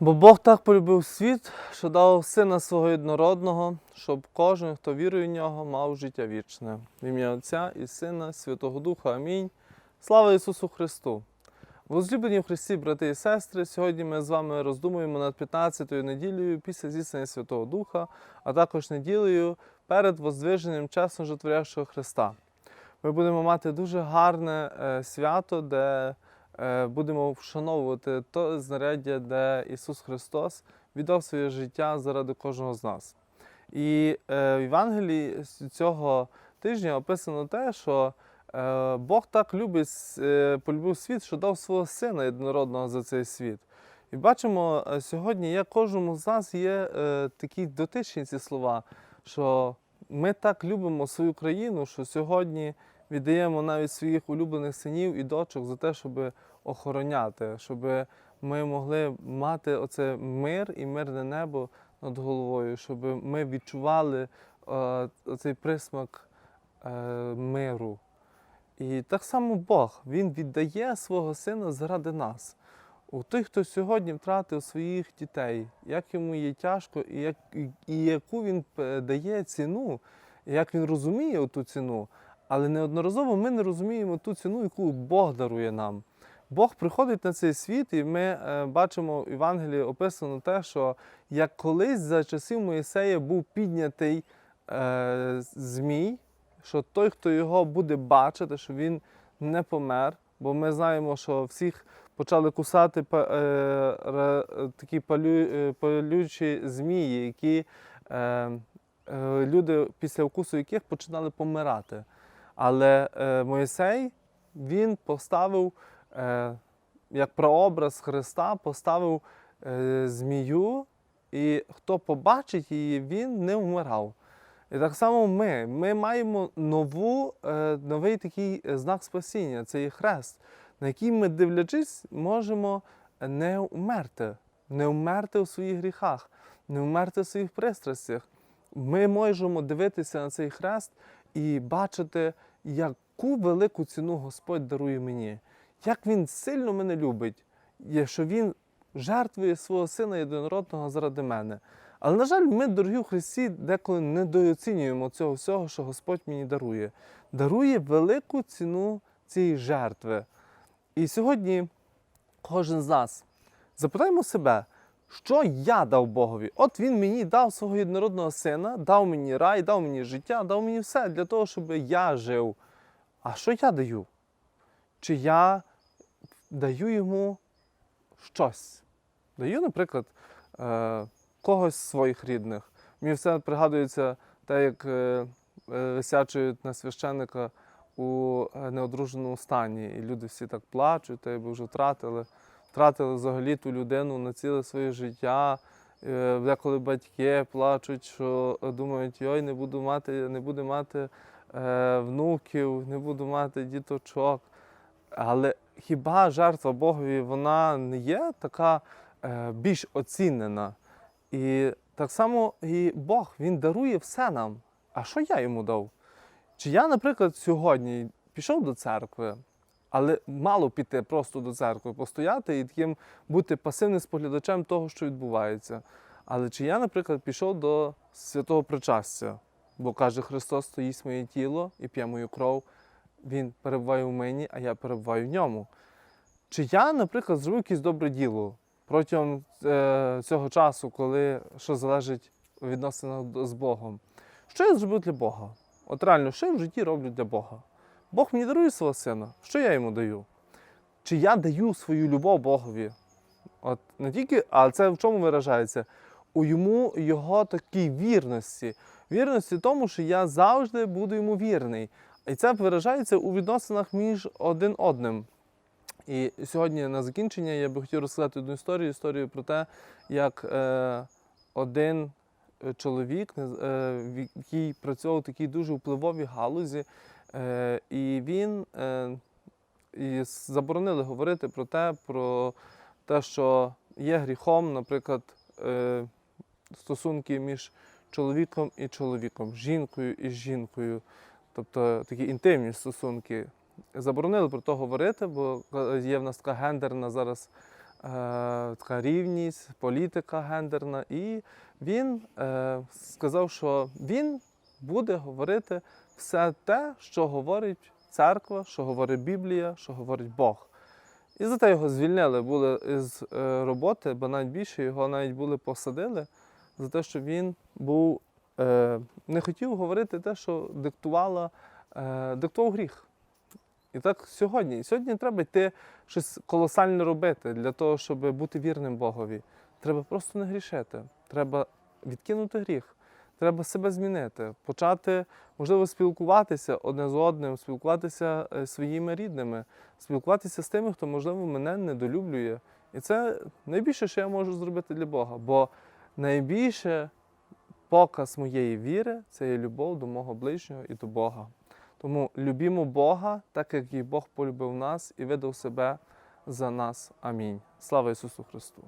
Бо Бог так полюбив світ, що дав сина свого єднородного, щоб кожен, хто вірує в нього, мав життя вічне. В ім'я Отця і Сина, Святого Духа. Амінь. Слава Ісусу Христу! Возлюблені в Христі, брати і сестри, сьогодні ми з вами роздумуємо над 15-ю неділею після зіснення Святого Духа, а також неділею перед воздвиженням чесно житворящого Христа. Ми будемо мати дуже гарне е, свято, де будемо вшановувати то знаряддя, де Ісус Христос віддав своє життя заради кожного з нас. І е, в Євангелії цього тижня описано те, що е, Бог так любить, е, полюбив світ, що дав свого сина єдинородного за цей світ. І бачимо е, сьогодні, як кожному з нас є е, такі дотичні ці слова, що ми так любимо свою країну, що сьогодні віддаємо навіть своїх улюблених синів і дочок за те, щоб охороняти, щоб ми могли мати оце мир і мирне небо над головою, щоб ми відчували е, цей присмак е, миру. І так само Бог, Він віддає свого сина заради нас. У той, хто сьогодні втратив своїх дітей, як йому є тяжко, і, як, і, і яку він е, дає ціну, як він розуміє ту ціну, але неодноразово ми не розуміємо ту ціну, яку Бог дарує нам. Бог приходить на цей світ, і ми е, бачимо в Євангелії описано те, що як колись за часів Моїсея був піднятий е, змій, що той, хто його буде бачити, що він не помер, бо ми знаємо, що всіх почали кусати е, такі палю, е, палючі змії, які е, е, люди після укусу яких починали помирати. Але е, Моїсей він поставив е, як прообраз Христа, поставив е, змію, і хто побачить її, він не вмирав. І так само ми. Ми маємо нову, новий такий знак спасіння це є хрест, на який ми, дивлячись, можемо не вмерти, не вмерти у своїх гріхах, не вмерти в своїх пристрастях. Ми можемо дивитися на цей хрест і бачити, яку велику ціну Господь дарує мені, як Він сильно мене любить, що Він жертвує свого сина єдинородного заради мене. Але, на жаль, ми, дорогі в Христі, деколи недооцінюємо цього всього, що Господь мені дарує. Дарує велику ціну цієї жертви. І сьогодні кожен з нас запитаємо себе, що я дав Богові? От Він мені дав свого єдинородного сина, дав мені рай, дав мені життя, дав мені все для того, щоб я жив. А що я даю? Чи я даю йому щось? Даю, наприклад, е, когось з своїх рідних. Мені все пригадується те, як е, е, висячують на священника у неодруженому стані. І люди всі так плачуть, та вже втратили, втратили взагалі ту людину на ціле своє життя. Е, Деколи батьки плачуть, що думають, ой, не буду мати, не буду мати е, внуків, не буду мати діточок. Але хіба жертва Богові вона не є така е, більш оцінена? І так само і Бог Він дарує все нам. А що я йому дав? Чи я, наприклад, сьогодні пішов до церкви, але мало піти просто до церкви, постояти і таким бути пасивним споглядачем того, що відбувається. Але чи я, наприклад, пішов до святого причастя, бо каже Христос, то їсть моє тіло і п'є мою кров, Він перебуває в мені, а я перебуваю в ньому. Чи я, наприклад, зробив якесь добре діло протягом е, цього часу, коли що залежить відносинах з Богом? Що я зробив для Бога? От реально, що я в житті роблю для Бога? Бог мені дарує свого сина. Що я йому даю? Чи я даю свою любов Богові? От не тільки, а це в чому виражається? У йому його такій вірності. Вірності тому, що я завжди буду йому вірний. І це виражається у відносинах між один одним. І сьогодні на закінчення я би хотів розказати одну історію, історію про те, як е, один е, чоловік, е, який працював в такій дуже впливовій галузі, і він е, і заборонили говорити про те, про те, що є гріхом, наприклад, е, стосунки між чоловіком і чоловіком, жінкою і жінкою, тобто такі інтимні стосунки. Заборонили про то говорити, бо е, є в нас така гендерна зараз така рівність, політика гендерна. І він е, сказав, що він буде говорити все те, що говорить церква, що говорить Біблія, що говорить Бог. І за те його звільнили були з е, роботи, бо навіть більше його навіть були посадили за те, що він був, е, не хотів говорити те, що диктувала, е, диктував гріх. І так сьогодні. І сьогодні треба йти щось колосальне робити для того, щоб бути вірним Богові. Треба просто не грішити. Треба відкинути гріх. Треба себе змінити, почати, можливо, спілкуватися одне з одним, спілкуватися е, своїми рідними, спілкуватися з тими, хто, можливо, мене недолюблює. І це найбільше, що я можу зробити для Бога. Бо найбільше показ моєї віри це є любов до мого ближнього і до Бога. Тому любімо Бога, так як і Бог полюбив нас і видав себе за нас. Амінь. Слава Ісусу Христу!